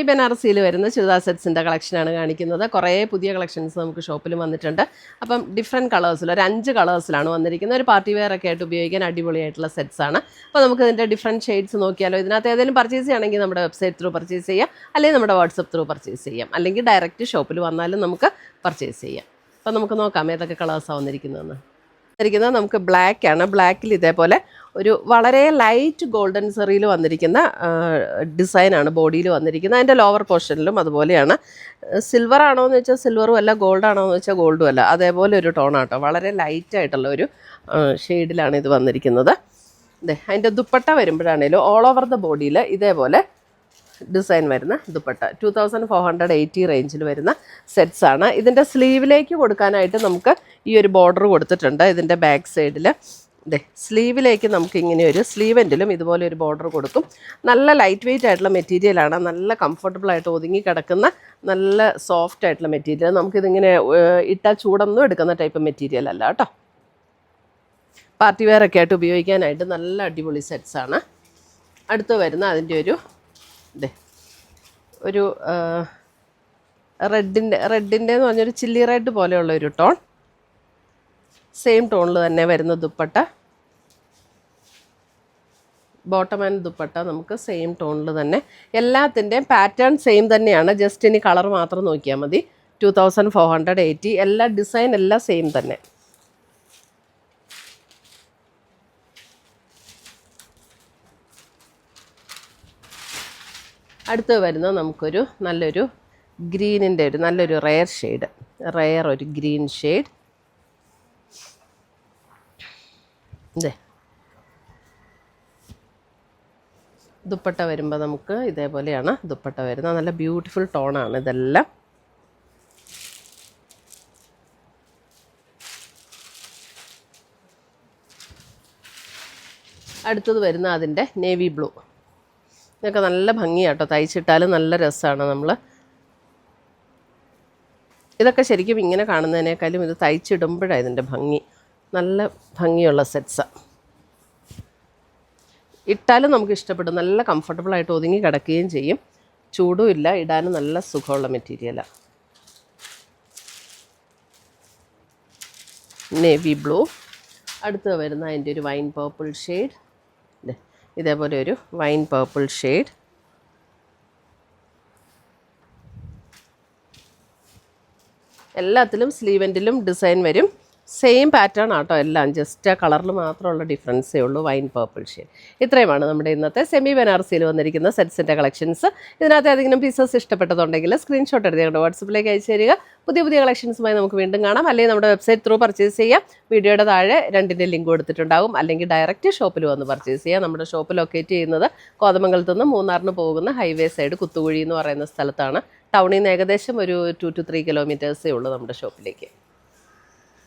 ഈ ബനാറസിയിൽ വരുന്ന ചുരിദാർ സെറ്റ്സിന്റെ കളക്ഷനാണ് കാണിക്കുന്നത്. കുറേ പുതിയ കളക്ഷൻസ് നമുക്ക് ഷോപ്പിൽ വന്നിട്ടുണ്ട്. അപ്പം ഡിഫറെന്റ് കളേഴ്സിൽ ഒരു അഞ്ച് കളേഴ്സിലാണ് വന്നിരിക്കുന്നത്. ഒരു പാർട്ടി വെയർ ഒക്കെ ആയിട്ട് ഉപയോഗിക്കാൻ അടിപൊളിയായിട്ടുള്ള സെറ്റ്സാണ് അപ്പോൾ നമുക്ക് ഇതിന്റെ ഡിഫറെന്റ് ഷെയ്ഡ്സ് നോക്കിയാലോ. ഇതിനകത്ത് ഏതെങ്കിലും പർച്ചേസ് ചെയ്യണമെങ്കിൽ നമ്മുടെ വെബ്സൈറ്റ് ത്രൂ പർച്ചേസ് ചെയ്യാം. അല്ലെങ്കിൽ നമ്മുടെ വാട്സപ്പ് ത്രൂ പർച്ചേസ് ചെയ്യാം. അല്ലെങ്കിൽ ഡയറക്റ്റ് ഷോപ്പിൽ വന്നാലും നമുക്ക് പർച്ചേസ് ചെയ്യാം. അപ്പോൾ നമുക്ക് നോക്കാം ഏതൊക്കെ കളേഴ്സാണ് വന്നിരിക്കുന്നതെന്ന്. വന്നിരിക്കുന്നത് നമുക്ക് ബ്ലാക്ക് ആണ്. ബ്ലാക്കിൽ ഇതേപോലെ ഒരു വളരെ ലൈറ്റ് ഗോൾഡൻ സെറിയിൽ വന്നിരിക്കുന്ന ഡിസൈനാണ് ബോഡിയിൽ വന്നിരിക്കുന്നത്. അതിന്റെ ലോവർ പോർഷനിലും അതുപോലെയാണ്. സിൽവർ ആണോ എന്ന് വെച്ചാൽ സിൽവറും അല്ല ഗോൾഡ് ആണോ എന്ന് വെച്ചാൽ ഗോൾഡും അല്ല. അതേപോലെ ഒരു ടോണാട്ടോ വളരെ ലൈറ്റ് ആയിട്ടുള്ള ഒരു ഷെയ്ഡിലാണ് ഇത് വന്നിരിക്കുന്നത്. അതെ അതിന്റെ ദുപ്പട്ട വരുമ്പോഴാണേലും ഓൾ ഓവർ ദ ബോഡിയിൽ ഇതേപോലെ ഡിസൈൻ വരുന്ന dupatta. Two thousand four hundred eighty റേഞ്ചിൽ വരുന്ന സെറ്റ്സ് ആണ്. ഇതിന്റെ സ്ലീവിലേക്ക് കൊടുക്കാനായിട്ട് നമുക്ക് ഈ ഒരു ബോർഡർ കൊടുത്തിട്ടുണ്ട്. ഇതിന്റെ ബാക്ക് സൈഡിൽ ഇതേ സ്ലീവിലേക്ക് നമുക്ക് ഇങ്ങനെ ഒരു സ്ലീവ് സ്ലീവെന്റിലും ഇതുപോലെ ഒരു ബോർഡർ കൊടുക്കും. നല്ല ലൈറ്റ് വെയിറ്റ് ആയിട്ടുള്ള മെറ്റീരിയലാണ് നല്ല കംഫർട്ടബിൾ ആയിട്ട് ഒതുങ്ങി കിടക്കുന്ന നല്ല സോഫ്റ്റ് ആയിട്ടുള്ള മെറ്റീരിയൽ നമുക്കിതിങ്ങനെ ഇട്ടാൽ ചൂടൊന്നും എടുക്കുന്ന ടൈപ്പ് മെറ്റീരിയൽ അല്ല കേട്ടോ. പാർട്ടി വെയർ ഒക്കെ ആയിട്ട് ഉപയോഗിക്കാനായിട്ട് നല്ല അടിപൊളി സെറ്റ്സാണ് അടുത്ത് വരുന്ന അതിന്റെ ഒരു ഇതേ ഒരു റെഡിന്റെ റെഡിന്റെ എന്ന് പറഞ്ഞൊരു ചില്ലി റെഡ് പോലെയുള്ള ഒരു ടോൺ. സെയിം ടോണിൽ തന്നെ വരുന്ന ദുപ്പട്ട. ബോട്ടം ആൻഡ് ദുപ്പട്ട നമുക്ക് സെയിം ടോണിൽ തന്നെ. എല്ലാത്തിന്റെയും പാറ്റേൺ സെയിം തന്നെയാണ്. ജസ്റ്റ് ഇനി കളർ മാത്രം നോക്കിയാൽ മതി. Two thousand four hundred eighty. എല്ലാ ഡിസൈൻ എല്ലാം സെയിം തന്നെ. അടുത്ത് വരുന്ന നമുക്കൊരു നല്ലൊരു ഗ്രീനിന്റെ ഒരു നല്ലൊരു റെയർ ഷെയ്ഡ് റെയർ ഒരു ഗ്രീൻ ഷെയ്ഡ് ഇതേ. ദുപ്പട്ട വരുമ്പോൾ നമുക്ക് ഇതേപോലെയാണ് ദുപ്പട്ട വരുന്നത്. നല്ല ബ്യൂട്ടിഫുൾ ടോണാണ് ഇതെല്ലാം. അടുത്തത് വരുന്ന അതിന്റെ നേവി ബ്ലൂ ഇതൊക്കെ നല്ല ഭംഗിയാട്ടോ. തയ്ച്ചിട്ടാലും നല്ല രസമാണ് നമ്മൾ ഇതൊക്കെ ശരിക്കും ഇങ്ങനെ കാണുന്നതിനേക്കാളും ഇത് തയ്ച്ചിടുമ്പോഴാണ് ഇതിന്റെ ഭംഗി. നല്ല ഭംഗിയുള്ള സെറ്റ്സാണ് ഇട്ടാലും നമുക്ക് ഇഷ്ടപ്പെടും. നല്ല കംഫർട്ടബിളായിട്ട് ഒതുങ്ങി കിടക്കുകയും ചെയ്യും. ചൂടും ഇല്ല. ഇടാനും നല്ല സുഖമുള്ള മെറ്റീരിയലാണ് നേവി ബ്ലൂ അടുത്ത് വരുന്ന അതിന്റെ ഒരു വൈൻ പേർപ്പിൾ ഷെയ്ഡ് ഇതേപോലെ ഒരു വൈൻ പേർപ്പിൾ ഷെയ്ഡ് എല്ലാത്തിലും സ്ലീവെന്റിലും ഡിസൈൻ വരും. സെയിം പാറ്റേൺ ആട്ടോ എല്ലാം. ജസ്റ്റ് ആ കളറിൽ മാത്രമുള്ള ഡിഫറൻസേ ഉള്ളൂ വൈൻ പേർപ്പിൾ ഷെയ്ഡ് ഇത്രയുമാണ് നമ്മുടെ ഇന്നത്തെ സെമി ബനാറസിയിൽ വന്നിരിക്കുന്ന സെറ്റ്സിന്റെ കളക്ഷൻസ് ഇതിനകത്ത് ഏതെങ്കിലും പീസസ് ഇഷ്ടപ്പെട്ടതുണ്ടെങ്കിൽ സ്ക്രീൻഷോട്ട് എടുത്ത് ഞങ്ങളുടെ വാട്സപ്പിലേക്ക് അയച്ചു തരിക പുതിയ പുതിയ കളക്ഷൻസുമായി നമുക്ക് വീണ്ടും കാണാം. അല്ലെങ്കിൽ നമ്മുടെ വെബ്സൈറ്റ് ത്രൂ പർച്ചേസ് ചെയ്യാം. വീഡിയോയുടെ താഴെ രണ്ടിന്റെ ലിങ്ക് കൊടുത്തിട്ടുണ്ടാകും അല്ലെങ്കിൽ ഡയറക്റ്റ് ഷോപ്പിൽ വന്ന് പർച്ചേസ് ചെയ്യാം. നമ്മുടെ ഷോപ്പ് ലൊക്കേറ്റ് ചെയ്യുന്നത് കോതമംഗലത്ത് നിന്ന് മൂന്നാറിന് പോകുന്ന ഹൈവേ സൈഡ് കുത്തുകുഴി എന്ന് പറയുന്ന സ്ഥലത്താണ്. ടൗണിൽ നിന്ന് ഏകദേശം ഒരു ടു ടു ത്രീ കിലോമീറ്റേഴ്സേ ഉള്ളൂ നമ്മുടെ ഷോപ്പിലേക്ക്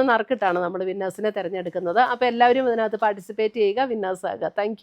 നിന്ന് നറുക്കിട്ടാണ് നമ്മൾ വിന്നേഴ്സിനെ തിരഞ്ഞെടുക്കുന്നത്. അപ്പോൾ എല്ലാവരും ഇതിനകത്ത് പാർട്ടിസിപ്പേറ്റ് ചെയ്യുക. വിന്നേഴ്സ് ആകുക. താങ്ക്